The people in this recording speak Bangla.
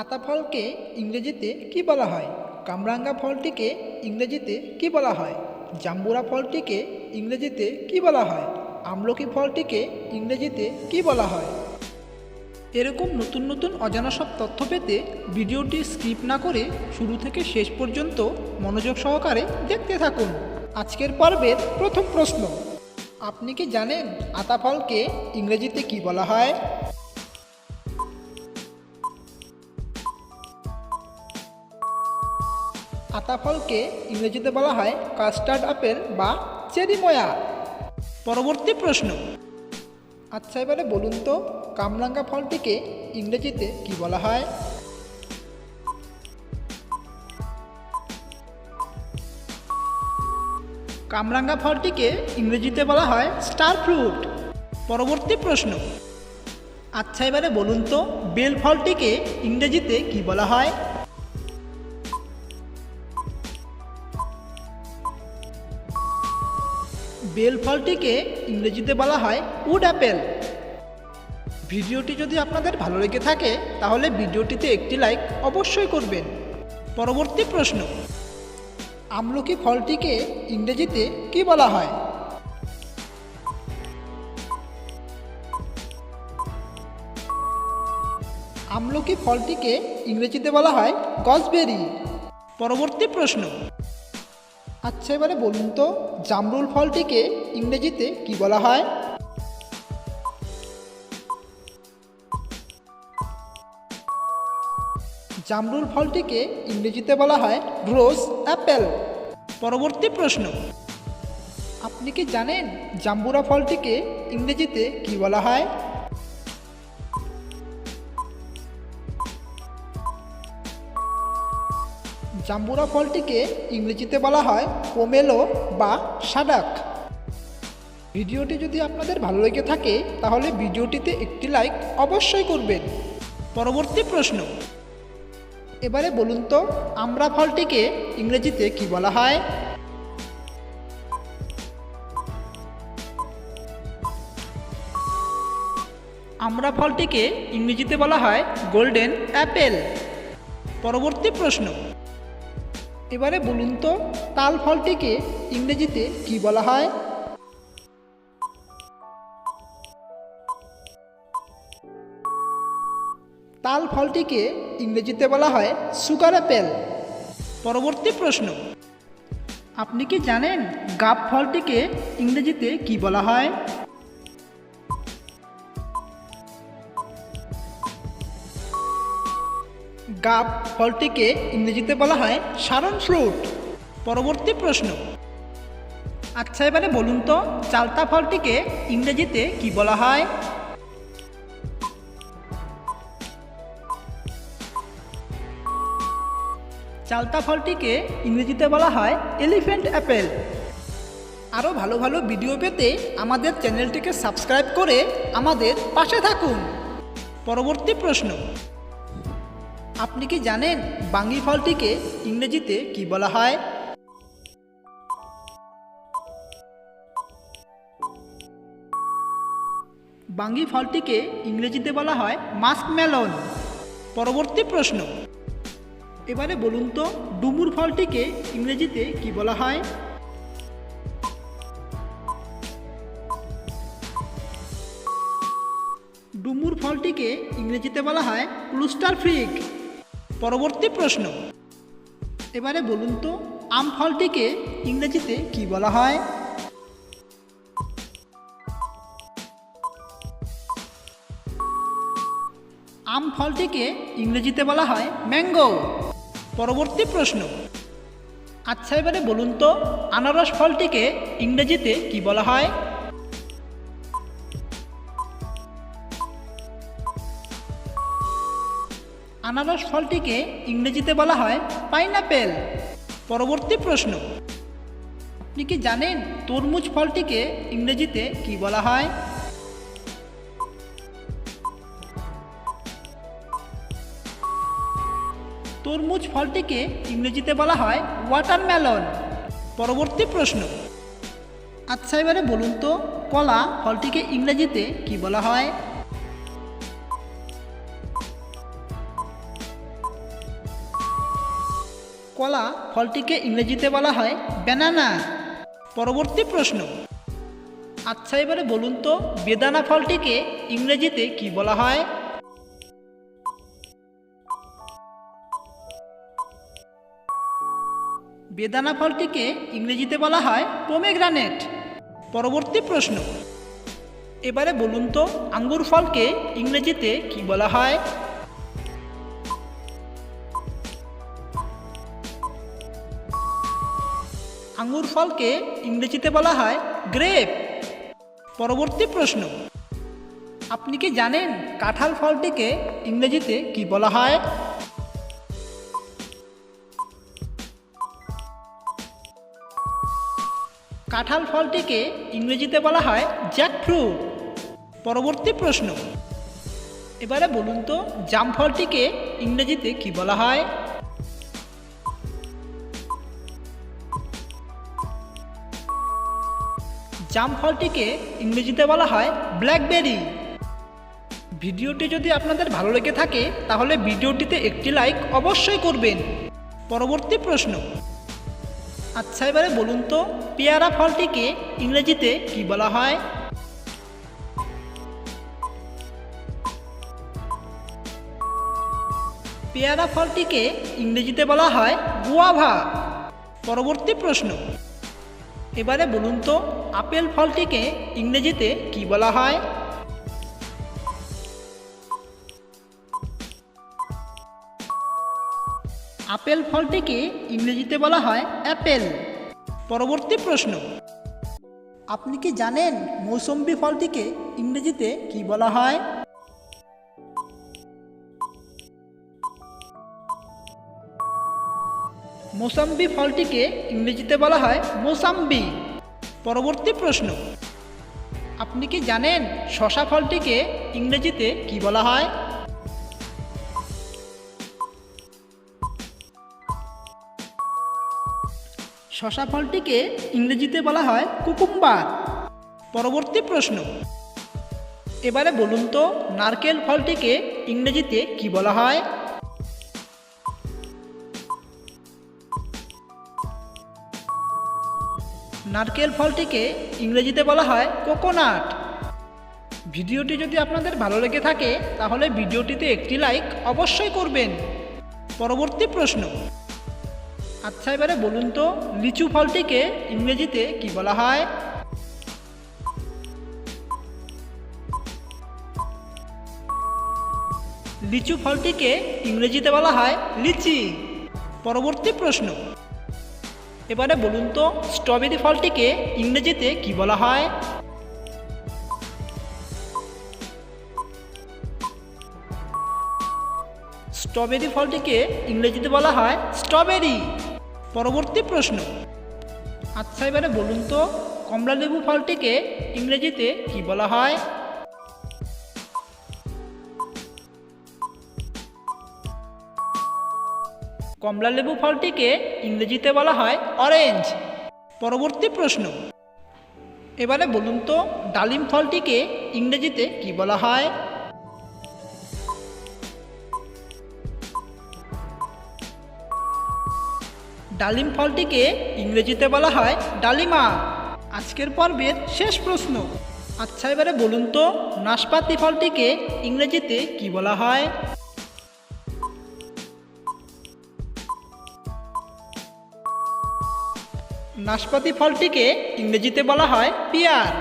আতা ফলকে ইংরেজিতে কি বলা হয়? কামরাঙ্গা ফলটিকে ইংরেজিতে কি বলা হয়? জাম্বুরা ফলটিকে ইংরেজিতে কি বলা হয়? আমলকি ফলটিকে ইংরেজিতে কি বলা হয়? এরকম নতুন নতুন অজানা সব তথ্য পেতে ভিডিওটি স্কিপ না করে শুরু থেকে শেষ পর্যন্ত মনোযোগ সহকারে দেখতে থাকুন। আজকের পর্বের প্রথম প্রশ্ন। আপনি কি জানেন আতা ফলকে ইংরেজিতে কি বলা হয়? আতা ফলকে ইংরেজিতে বলা হয় কাস্টার্ড আপেল বা চেরি ময়া। পরবর্তী প্রশ্ন। আচ্ছা এবারে বলুন তো কামরাঙ্গা ফলটিকে ইংরেজিতে কি বলা হয়? কামরাঙ্গা ফলটিকে ইংরেজিতে বলা হয় স্টার ফ্রুট। পরবর্তী প্রশ্ন। আচ্ছা এবারে বলুন তো বেল ফলটিকে ইংরেজিতে কি বলা হয়? বেল ফলটিকে ইংরেজিতে বলা হয় উড অ্যাপেল। ভিডিওটি যদি আপনাদের ভালো লেগে থাকে, তাহলে ভিডিওটিতে একটি লাইক অবশ্যই করবেন। পরবর্তী প্রশ্ন, আমলকি ফলটিকে ইংরেজিতে কি বলা হয়? আমলকি ফলটিকে ইংরেজিতে বলা হয় গসবেরি পরবর্তী প্রশ্ন আচ্ছা এবারে বলুন তো জামরুল ফলটিকে ইংরেজিতে কি বলা হয়? জামরুল ফলটিকে ইংরেজিতে বলা হয় রোজ অ্যাপেল। পরবর্তী প্রশ্ন। আপনি কি জানেন জাম্বুরা ফলটিকে ইংরেজিতে কি বলা হয়? জাম্বুরা ফলটিকে ইংরেজিতে বলা হয় পোমেলো বা সাডাক। ভিডিওটি যদি আপনাদের ভালো লেগে থাকে, তাহলে ভিডিওটিতে একটি লাইক অবশ্যই করবেন। পরবর্তী প্রশ্ন। এবারে বলুন তো, আমরা ফলটিকে ইংরেজিতে কি বলা হয়? আমরা ফলটিকে ইংরেজিতে বলা হয় গোল্ডেন অ্যাপেল। পরবর্তী প্রশ্ন। এবারে বলুন তো, তাল ফলটিকে ইংরেজিতে কি বলা হয়? তাল ফলটিকে ইংরেজিতে বলা হয় সুগার অ্যাপেল পরবর্তী প্রশ্ন। আপনি কি জানেন গাব ফলটিকে ইংরেজিতে কি বলা হয়? গাব ফলটিকে ইংরেজিতে বলা হয় সারন ফ্রুট পরবর্তী প্রশ্ন। আচ্ছা এবারে বলুন তো, চালতা ফলটিকে ইংরেজিতে কি বলা হয়? চালতা ফলটিকে ইংরেজিতে বলা হয় এলিফ্যান্ট অ্যাপেল। আরও ভালো ভালো ভিডিও পেতে আমাদের চ্যানেলটিকে সাবস্ক্রাইব করে আমাদের পাশে থাকুন। পরবর্তী প্রশ্ন। আপনি কি জানেন বাঙ্গি ফলটিকে ইংরেজিতে কি বলা হয়? বাঙ্গি ফলটিকে ইংরেজিতে বলা হয় মাস্ক মেলন পরবর্তী প্রশ্ন। এবারে বলুন তো, ডুমুর ফলটিকে ইংরেজিতে কি বলা হয়? ডুমুর ফলটিকে ইংরেজিতে বলা হয় ক্লুস্টার ফ্রিক পরবর্তী প্রশ্ন। এবারে বলুন তো, আম ফলটিকে ইংরেজিতে কি বলা হয়? আম ফলটিকে ইংরেজিতে বলা হয় ম্যাঙ্গো। পরবর্তী প্রশ্ন। আচ্ছা এবারে বলুন তো, আনারস ফলটিকে ইংরেজিতে কি বলা হয়? আনারস ফলটিকে ইংরেজিতে বলা হয় পাইনাপেল পরবর্তী প্রশ্ন। আপনি কি জানেন তরমুজ ফলটিকে ইংরেজিতে কি বলা হয়? তরমুজ ফলটিকে ইংরেজিতে বলা হয় ওয়াটারমেলন পরবর্তী প্রশ্ন। আচ্ছা এবারে বলুন তো, কলা ফলটিকে ইংরেজিতে কি বলা হয়? কলা ফলটিকে ইংরেজিতে বলা হয় ব্যানানা পরবর্তী প্রশ্ন। আচ্ছা এবারে বলুন তো, বেদানা ফলটিকে ইংরেজিতে কি বলা হয়? বেদানা ফলটিকে ইংরেজিতে বলা হয় পোমেগ্রানেট পরবর্তী প্রশ্ন। এবারে বলুন তো, আঙ্গুর ফলকে ইংরেজিতে কি বলা হয়? আঙ্গুর ফলকে ইংরেজিতে বলা হয় গ্রেপ। পরবর্তী প্রশ্ন। আপনি কি জানেন কাঁঠাল ফলটিকে ইংরেজিতে কি বলা হয়? কাঁঠাল ফলটিকে ইংরেজিতে বলা হয় জ্যাকফ্রুট। পরবর্তী প্রশ্ন। এবারে বলুন তো, জাম ফলটিকে ইংরেজিতে কি বলা হয়? জাম ফলটিকে ইংরেজিতে বলা হয় ব্ল্যাকবেরি। ভিডিওটি যদি আপনাদের ভালো লেগে থাকে, তাহলে ভিডিওটিতে একটি লাইক অবশ্যই করবেন। পরবর্তী প্রশ্ন। আচ্ছা এবারে বলুন তো, পেয়ারা ফলটিকে ইংরেজিতে কি বলা হয়? পেয়ারা ফলটিকে ইংরেজিতে বলা হয় গুয়াভা। পরবর্তী প্রশ্ন। এবারে বলুন তো আপেল ফলটিকে ইংরেজিতে কি বলা হয়? আপেল ফলটিকে ইংরেজিতে বলা হয় অ্যাপেল। পরবর্তী প্রশ্ন। আপনি কি জানেন মৌসম্বি ফলটিকে ইংরেজিতে কি বলা হয়? মোসাম্বি ফলটিকে ইংরেজিতে বলা হয় মোসাম্বি। পরবর্তী প্রশ্ন। আপনি কি জানেন শশা ফলটিকে ইংরেজিতে কি বলা হয়? শশা ফলটিকে ইংরেজিতে বলা হয় কুকুম্বার। পরবর্তী প্রশ্ন। এবারে বলুন তো, নারকেল ফলটিকে ইংরেজিতে কি বলা হয়? নারকেল ফলটিকে ইংরেজিতে বলা হয় কোকোনাট। ভিডিওটি যদি আপনাদের ভালো লেগে থাকে, তাহলে ভিডিওটিতে একটি লাইক অবশ্যই করবেন। পরবর্তী প্রশ্ন। আচ্ছা এবারে বলুন তো, লিচু ফলটিকে ইংরেজিতে কি বলা হয়? লিচু ফলটিকে ইংরেজিতে বলা হয় লিচি। পরবর্তী প্রশ্ন। এবারে বলুন তো স্ট্রবেরি ফলটিকে ইংরেজিতে কি বলা হয়? স্ট্রবেরি ফলটিকে ইংরেজিতে বলা হয় স্ট্রবেরি পরবর্তী প্রশ্ন। আচ্ছা এবারে বলুন তো, কমলালেবু ফলটিকে ইংরেজিতে কি বলা হয়? কমলালেবু ফলটিকে ইংরেজিতে বলা হয় অরেঞ্জ পরবর্তী প্রশ্ন। এবারে বলুন তো, ডালিম ফলটিকে ইংরেজিতে কি বলা হয়? ডালিম ফলটিকে ইংরেজিতে বলা হয় ডালিমা। আজকের পর্বের শেষ প্রশ্ন। আচ্ছা এবারে বলুন তো, নাশপাতি ফলটিকে ইংরেজিতে কি বলা হয়? নাশপাতি ফলটিকে ইংরেজিতে বলা হয় পিয়ার।